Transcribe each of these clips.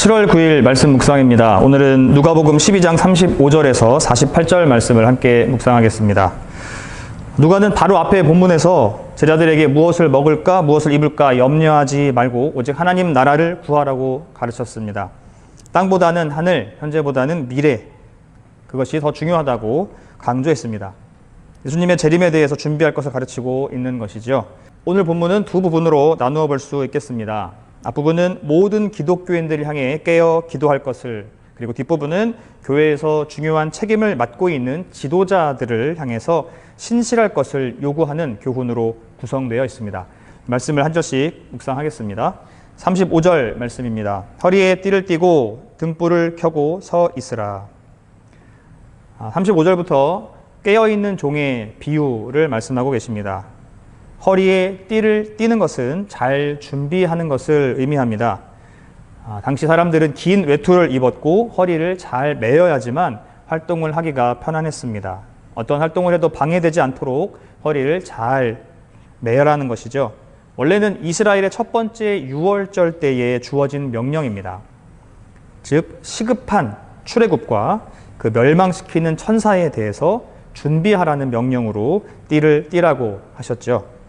7월 9일 말씀 묵상입니다. 오늘은 누가복음 12장 35절에서 48절 말씀을 함께 묵상하겠습니다. 누가는 바로 앞에 본문에서 제자들에게 무엇을 먹을까, 무엇을 입을까 염려하지 말고 오직 하나님 나라를 구하라고 가르쳤습니다. 땅보다는 하늘, 현재보다는 미래, 그것이 더 중요하다고 강조했습니다. 예수님의 재림에 대해서 준비할 것을 가르치고 있는 것이죠. 오늘 본문은 두 부분으로 나누어 볼 수 있겠습니다. 앞부분은 모든 기독교인들을 향해 깨어 기도할 것을 그리고 뒷부분은 교회에서 중요한 책임을 맡고 있는 지도자들을 향해서 신실할 것을 요구하는 교훈으로 구성되어 있습니다. 말씀을 한 절씩 묵상하겠습니다. 35절 말씀입니다. 허리에 띠를 띠고 등불을 켜고 서 있으라. 35절부터 깨어있는 종의 비유를 말씀하고 계십니다. 허리에 띠를 띠는 것은 잘 준비하는 것을 의미합니다. 아, 당시 사람들은 긴 외투를 입었고 허리를 잘 매여야지만 활동을 하기가 편안했습니다. 어떤 활동을 해도 방해되지 않도록 허리를 잘 매여라는 것이죠. 원래는 이스라엘의 첫 번째 유월절 때에 주어진 명령입니다. 즉 시급한 출애굽과 그 멸망시키는 천사에 대해서 준비하라는 명령으로 띠를 띠라고 하셨죠.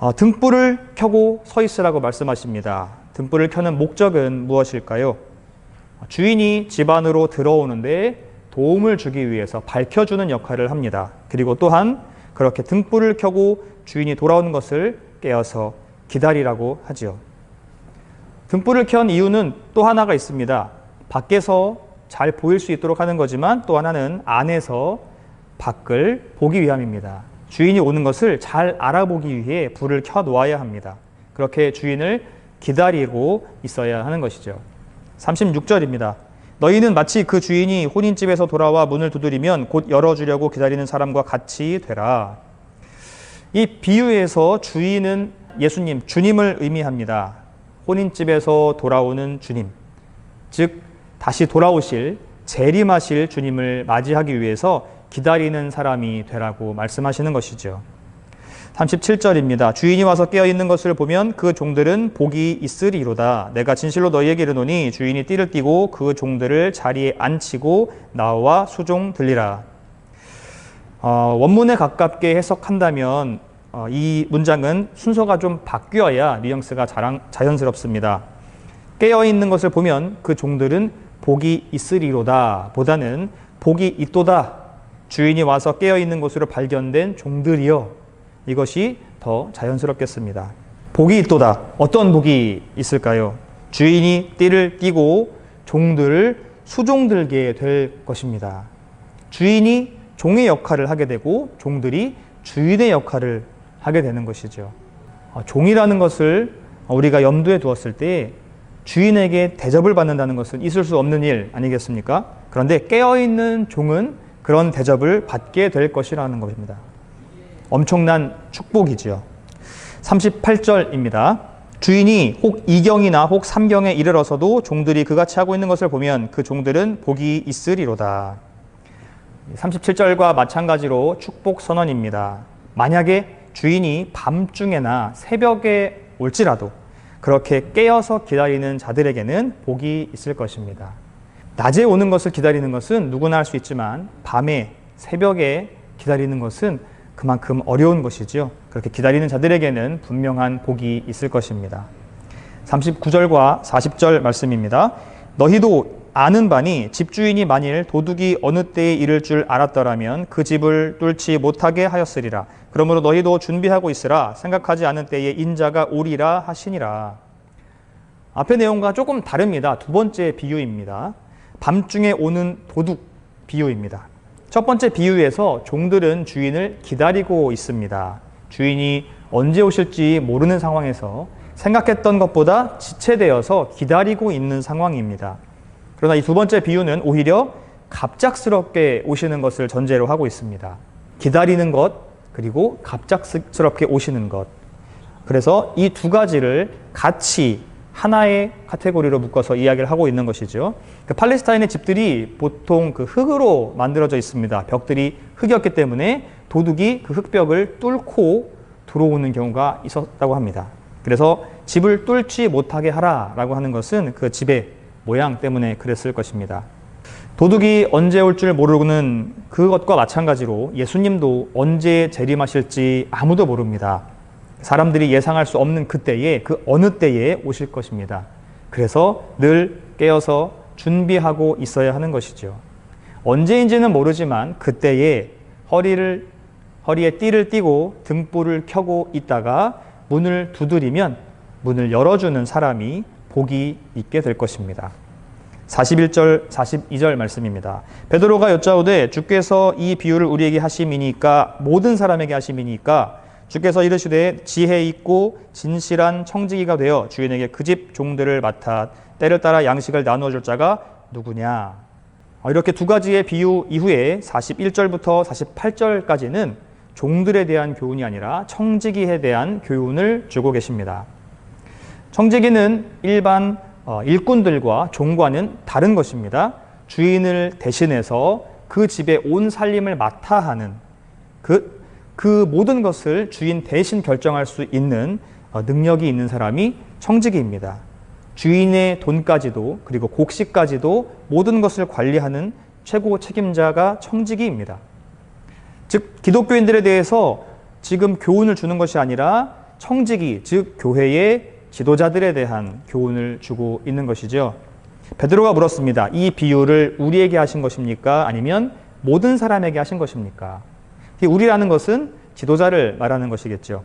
어, 등불을 켜고 서 있으라고 말씀하십니다. 등불을 켜는 목적은 무엇일까요? 주인이 집 안으로 들어오는데 도움을 주기 위해서 밝혀주는 역할을 합니다. 그리고 또한 그렇게 등불을 켜고 주인이 돌아오는 것을 깨어서 기다리라고 하지요. 등불을 켠 이유는 또 하나가 있습니다. 밖에서 잘 보일 수 있도록 하는 거지만 또 하나는 안에서 밖을 보기 위함입니다. 주인이 오는 것을 잘 알아보기 위해 불을 켜 놓아야 합니다. 그렇게 주인을 기다리고 있어야 하는 것이죠. 36절입니다. 너희는 마치 그 주인이 혼인집에서 돌아와 문을 두드리면 곧 열어주려고 기다리는 사람과 같이 되라. 이 비유에서 주인은 예수님, 주님을 의미합니다. 혼인집에서 돌아오는 주님. 즉, 다시 돌아오실, 재림하실 주님을 맞이하기 위해서 기다리는 사람이 되라고 말씀하시는 것이죠. 37절입니다. 주인이 와서 깨어 있는 것을 보면 그 종들은 복이 있으리로다. 내가 진실로 너희에게 이르노니 주인이 띠를 띠고 그 종들을 자리에 앉히고 나와 수종 들리라. 어, 원문에 가깝게 해석한다면 어, 이 문장은 순서가 좀 바뀌어야 뉘앙스가 자랑, 자연스럽습니다. 깨어 있는 것을 보면 그 종들은 복이 있으리로다 보다는 복이 있도다 주인이 와서 깨어 있는 것으로 발견된 종들이여 이것이 더 자연스럽겠습니다. 복이 있도다. 어떤 복이 있을까요? 주인이 띠를 띠고 종들을 수종들게 될 것입니다. 주인이 종의 역할을 하게 되고 종들이 주인의 역할을 하게 되는 것이죠. 어, 종이라는 것을 우리가 염두에 두었을 때 주인에게 대접을 받는다는 것은 있을 수 없는 일 아니겠습니까? 그런데 깨어있는 종은 그런 대접을 받게 될 것이라는 것입니다. 엄청난 축복이지요. 38절입니다. 주인이 혹 이경이나 혹 삼경에 이르러서도 종들이 그같이 하고 있는 것을 보면 그 종들은 복이 있으리로다. 37절과 마찬가지로 축복 선언입니다. 만약에 주인이 밤중에나 새벽에 올지라도 그렇게 깨어서 기다리는 자들에게는 복이 있을 것입니다. 낮에 오는 것을 기다리는 것은 누구나 할 수 있지만 밤에 새벽에 기다리는 것은 그만큼 어려운 것이죠. 그렇게 기다리는 자들에게는 분명한 복이 있을 것입니다. 39절과 40절 말씀입니다. 너희도 아는 바니 집주인이 만일 도둑이 어느 때에 이를 줄 알았더라면 그 집을 뚫지 못하게 하였으리라. 그러므로 너희도 준비하고 있으라. 생각하지 않은 때에 인자가 오리라 하시니라. 앞의 내용과 조금 다릅니다. 두 번째 비유입니다. 밤중에 오는 도둑 비유입니다. 첫 번째 비유에서 종들은 주인을 기다리고 있습니다. 주인이 언제 오실지 모르는 상황에서 생각했던 것보다 지체되어서 기다리고 있는 상황입니다. 그러나 이 두 번째 비유는 오히려 갑작스럽게 오시는 것을 전제로 하고 있습니다. 기다리는 것, 그리고 갑작스럽게 오시는 것. 그래서 이 두 가지를 같이 하나의 카테고리로 묶어서 이야기를 하고 있는 것이죠. 그 팔레스타인의 집들이 보통 그 흙으로 만들어져 있습니다. 벽들이 흙이었기 때문에 도둑이 그 흙벽을 뚫고 들어오는 경우가 있었다고 합니다. 그래서 집을 뚫지 못하게 하라라고 하는 것은 그 집의 모양 때문에 그랬을 것입니다. 도둑이 언제 올 줄 모르는 그것과 마찬가지로 예수님도 언제 재림하실지 아무도 모릅니다. 사람들이 예상할 수 없는 그때에 그 어느 때에 오실 것입니다. 그래서 늘 깨어서 준비하고 있어야 하는 것이죠. 언제인지는 모르지만 그때에 허리를 허리에 띠를 띠고 등불을 켜고 있다가 문을 두드리면 문을 열어주는 사람이 복이 있게 될 것입니다. 41절, 42절 말씀입니다. 베드로가 여짜오되 주께서 이 비유를 우리에게 하심이니까 모든 사람에게 하심이니까 주께서 이르시되 지혜 있고 진실한 청지기가 되어 주인에게 그 집 종들을 맡아 때를 따라 양식을 나누어 줄 자가 누구냐? 어, 이렇게 두 가지의 비유 이후에 41절부터 48절까지는 종들에 대한 교훈이 아니라 청지기에 대한 교훈을 주고 계십니다. 청지기는 일반 어, 일꾼들과 종과는 다른 것입니다. 주인을 대신해서 그 집의 온 살림을 맡아 하는 그, 그 모든 것을 주인 대신 결정할 수 있는 어, 능력이 있는 사람이 청지기입니다. 주인의 돈까지도 그리고 곡식까지도 모든 것을 관리하는 최고 책임자가 청지기입니다. 즉 기독교인들에 대해서 지금 교훈을 주는 것이 아니라 청지기 즉 교회의 지도자들에 대한 교훈을 주고 있는 것이죠. 베드로가 물었습니다. 이 비유를 우리에게 하신 것입니까? 아니면 모든 사람에게 하신 것입니까? 이 우리라는 것은 지도자를 말하는 것이겠죠.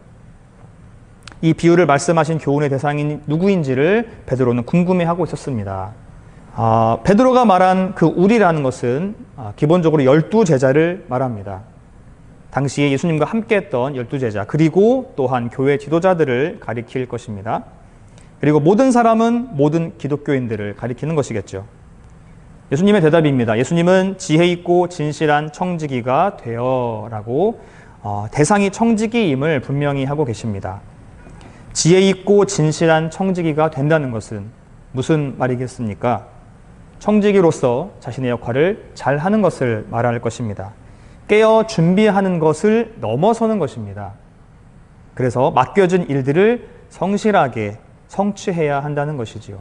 이 비유를 말씀하신 교훈의 대상인 누구인지를 베드로는 궁금해하고 있었습니다. 아, 베드로가 말한 그 우리라는 것은 아, 기본적으로 열두 제자를 말합니다. 당시에 예수님과 함께했던 열두 제자 그리고 또한 교회 지도자들을 가리킬 것입니다. 그리고 모든 사람은 모든 기독교인들을 가리키는 것이겠죠. 예수님의 대답입니다. 예수님은 지혜 있고 진실한 청지기가 되어라고 어, 대상이 청지기임을 분명히 하고 계십니다. 지혜 있고 진실한 청지기가 된다는 것은 무슨 말이겠습니까? 청지기로서 자신의 역할을 잘 하는 것을 말할 것입니다. 깨어 준비하는 것을 넘어서는 것입니다. 그래서 맡겨진 일들을 성실하게 성취해야 한다는 것이지요.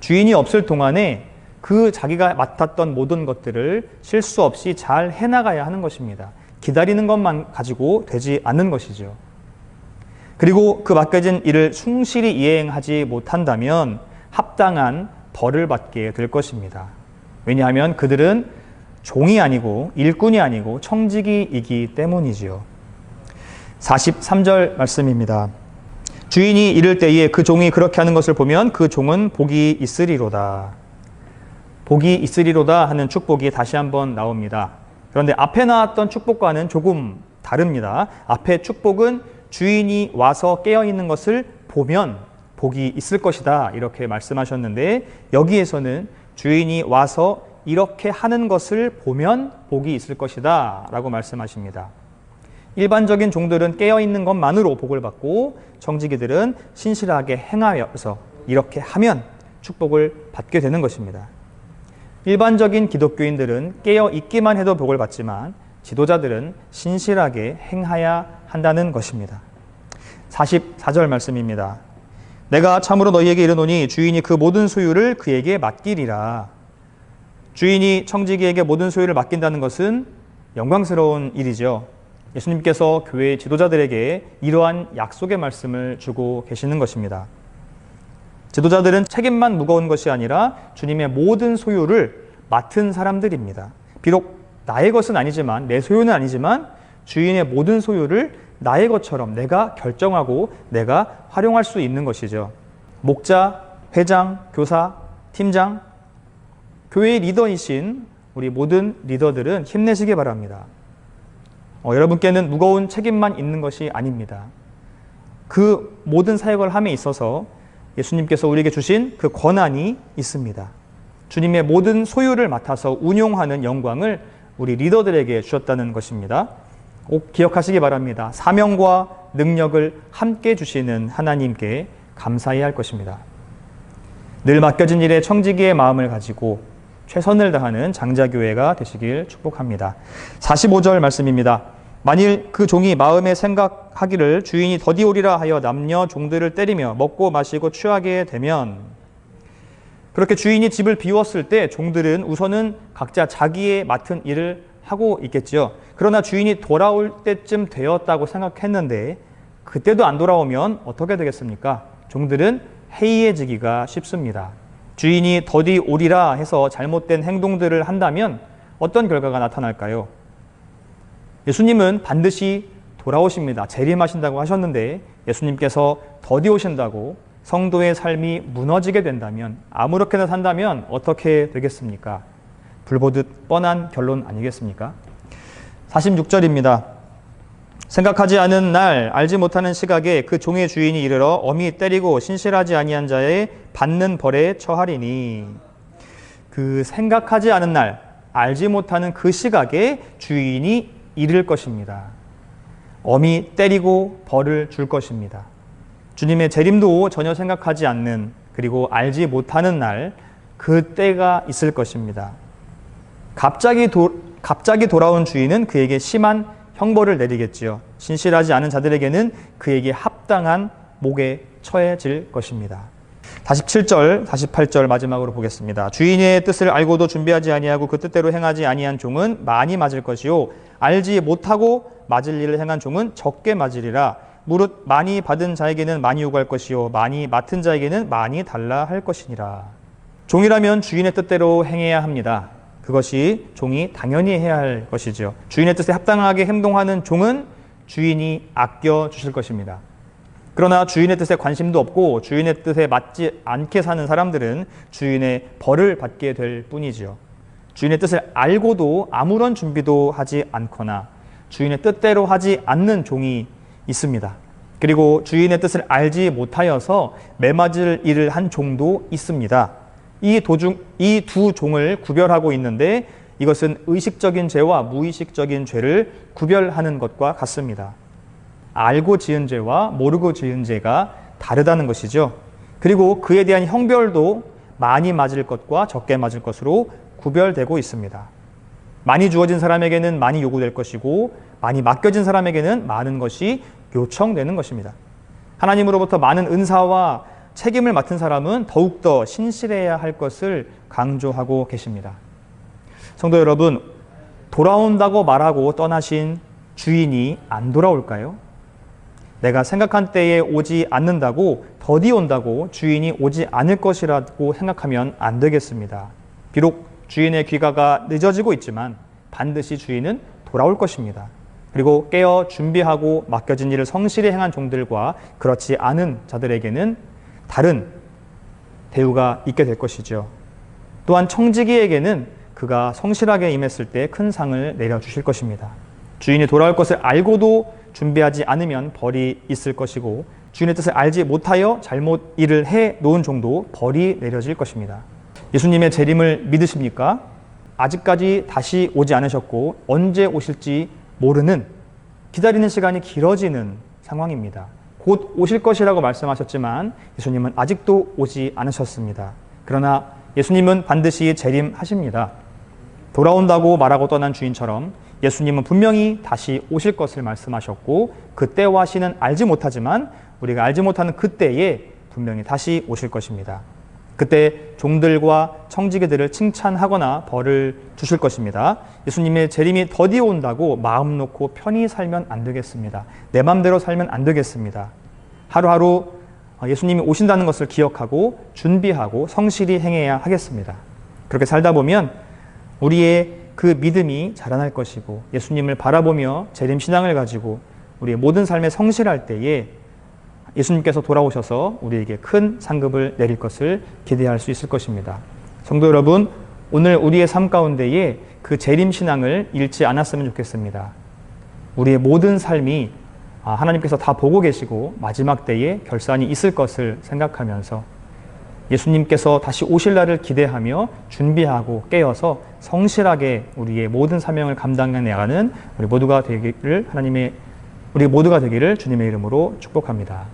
주인이 없을 동안에 그 자기가 맡았던 모든 것들을 실수 없이 잘 해나가야 하는 것입니다. 기다리는 것만 가지고 되지 않는 것이죠. 그리고 그 맡겨진 일을 충실히 이행하지 못한다면 합당한 벌을 받게 될 것입니다. 왜냐하면 그들은 종이 아니고 일꾼이 아니고 청지기이기 때문이지요. 43절 말씀입니다. 주인이 이를 때에 그 종이 그렇게 하는 것을 보면 그 종은 복이 있으리로다. 복이 있으리로다 하는 축복이 다시 한번 나옵니다. 그런데 앞에 나왔던 축복과는 조금 다릅니다. 앞에 축복은 주인이 와서 깨어 있는 것을 보면 복이 있을 것이다. 이렇게 말씀하셨는데 여기에서는 주인이 와서 이렇게 하는 것을 보면 복이 있을 것이다. 라고 말씀하십니다. 일반적인 종들은 깨어 있는 것만으로 복을 받고 정직이들은 신실하게 행하여서 이렇게 하면 축복을 받게 되는 것입니다. 일반적인 기독교인들은 깨어 있기만 해도 복을 받지만 지도자들은 신실하게 행하야 한다는 것입니다. 44절 말씀입니다. 내가 참으로 너희에게 이르노니 주인이 그 모든 소유를 그에게 맡기리라. 주인이 청지기에게 모든 소유를 맡긴다는 것은 영광스러운 일이죠. 예수님께서 교회 지도자들에게 이러한 약속의 말씀을 주고 계시는 것입니다. 지도자들은 책임만 무거운 것이 아니라 주님의 모든 소유를 맡은 사람들입니다. 비록 나의 것은 아니지만, 내 소유는 아니지만, 주인의 모든 소유를 나의 것처럼 내가 결정하고 내가 활용할 수 있는 것이죠. 목자, 회장, 교사, 팀장, 교회의 리더이신 우리 모든 리더들은 힘내시기 바랍니다. 어, 여러분께는 무거운 책임만 있는 것이 아닙니다. 그 모든 사역을 함에 있어서 예수님께서 우리에게 주신 그 권한이 있습니다. 주님의 모든 소유를 맡아서 운용하는 영광을 우리 리더들에게 주셨다는 것입니다. 꼭 기억하시기 바랍니다. 사명과 능력을 함께 주시는 하나님께 감사해야 할 것입니다. 늘 맡겨진 일에 청지기의 마음을 가지고 최선을 다하는 장자교회가 되시길 축복합니다. 45절 말씀입니다. 만일 그 종이 마음에 생각하기를 주인이 더디 오리라 하여 남녀 종들을 때리며 먹고 마시고 취하게 되면 그렇게 주인이 집을 비웠을 때 종들은 우선은 각자 자기의 맡은 일을 하고 있겠지요. 그러나 주인이 돌아올 때쯤 되었다고 생각했는데 그때도 안 돌아오면 어떻게 되겠습니까? 종들은 해이해지기가 쉽습니다. 주인이 더디 오리라 해서 잘못된 행동들을 한다면 어떤 결과가 나타날까요? 예수님은 반드시 돌아오십니다. 재림하신다고 하셨는데 예수님께서 더디 오신다고 성도의 삶이 무너지게 된다면 아무렇게나 산다면 어떻게 되겠습니까? 불보듯 뻔한 결론 아니겠습니까? 46절입니다. 생각하지 않은 날 알지 못하는 시각에 그 종의 주인이 이르러 어미 때리고 신실하지 아니한 자의 받는 벌에 처하리니 그 생각하지 않은 날 알지 못하는 그 시각에 주인이 이를 것입니다. 어미 때리고 벌을 줄 것입니다. 주님의 재림도 전혀 생각하지 않는 그리고 알지 못하는 날 그 때가 있을 것입니다. 갑자기 도, 갑자기 돌아온 주인은 그에게 심한 형벌을 내리겠지요. 신실하지 않은 자들에게는 그에게 합당한 목에 처해질 것입니다. 47절, 48절 마지막으로 보겠습니다. 주인의 뜻을 알고도 준비하지 아니하고 그 뜻대로 행하지 아니한 종은 많이 맞을 것이요 알지 못하고 맞을 일을 행한 종은 적게 맞으리라. 무릇 많이 받은 자에게는 많이 요구할 것이요 많이 맡은 자에게는 많이 달라 할 것이니라. 종이라면 주인의 뜻대로 행해야 합니다. 그것이 종이 당연히 해야 할 것이죠. 주인의 뜻에 합당하게 행동하는 종은 주인이 아껴 주실 것입니다. 그러나 주인의 뜻에 관심도 없고 주인의 뜻에 맞지 않게 사는 사람들은 주인의 벌을 받게 될 뿐이지요. 주인의 뜻을 알고도 아무런 준비도 하지 않거나 주인의 뜻대로 하지 않는 종이 있습니다. 그리고 주인의 뜻을 알지 못하여서 매맞을 일을 한 종도 있습니다. 이 도중 이 두 종을 구별하고 있는데 이것은 의식적인 죄와 무의식적인 죄를 구별하는 것과 같습니다. 알고 지은 죄와 모르고 지은 죄가 다르다는 것이죠. 그리고 그에 대한 형별도 많이 맞을 것과 적게 맞을 것으로 구별되고 있습니다. 많이 주어진 사람에게는 많이 요구될 것이고 많이 맡겨진 사람에게는 많은 것이 요청되는 것입니다. 하나님으로부터 많은 은사와 책임을 맡은 사람은 더욱더 신실해야 할 것을 강조하고 계십니다. 성도 여러분, 돌아온다고 말하고 떠나신 주인이 안 돌아올까요? 내가 생각한 때에 오지 않는다고 더디 온다고 주인이 오지 않을 것이라고 생각하면 안 되겠습니다. 비록 주인의 귀가가 늦어지고 있지만 반드시 주인은 돌아올 것입니다. 그리고 깨어 준비하고 맡겨진 일을 성실히 행한 종들과 그렇지 않은 자들에게는 다른 대우가 있게 될 것이죠. 또한 청지기에게는 그가 성실하게 임했을 때 큰 상을 내려주실 것입니다. 주인이 돌아올 것을 알고도 준비하지 않으면 벌이 있을 것이고 주인의 뜻을 알지 못하여 잘못 일을 해 놓은 정도 벌이 내려질 것입니다. 예수님의 재림을 믿으십니까? 아직까지 다시 오지 않으셨고 언제 오실지 모르는 기다리는 시간이 길어지는 상황입니다. 곧 오실 것이라고 말씀하셨지만 예수님은 아직도 오지 않으셨습니다. 그러나 예수님은 반드시 재림하십니다. 돌아온다고 말하고 떠난 주인처럼 예수님은 분명히 다시 오실 것을 말씀하셨고 그때와 시는 알지 못하지만 우리가 알지 못하는 그때에 분명히 다시 오실 것입니다. 그때 종들과 청지기들을 칭찬하거나 벌을 주실 것입니다. 예수님의 재림이 더디 온다고 마음 놓고 편히 살면 안 되겠습니다. 내 마음대로 살면 안 되겠습니다. 하루하루 예수님이 오신다는 것을 기억하고 준비하고 성실히 행해야 하겠습니다. 그렇게 살다 보면 우리의 그 믿음이 자라날 것이고 예수님을 바라보며 재림 신앙을 가지고 우리의 모든 삶에 성실할 때에 예수님께서 돌아오셔서 우리에게 큰 상급을 내릴 것을 기대할 수 있을 것입니다. 성도 여러분, 오늘 우리의 삶 가운데에 그 재림 신앙을 잃지 않았으면 좋겠습니다. 우리의 모든 삶이 아, 하나님께서 다 보고 계시고 마지막 때에 결산이 있을 것을 생각하면서 예수님께서 다시 오실 날을 기대하며 준비하고 깨어서 성실하게 우리의 모든 사명을 감당해 나가는 우리 모두가 되기를 하나님의 우리 모두가 되기를 주님의 이름으로 축복합니다.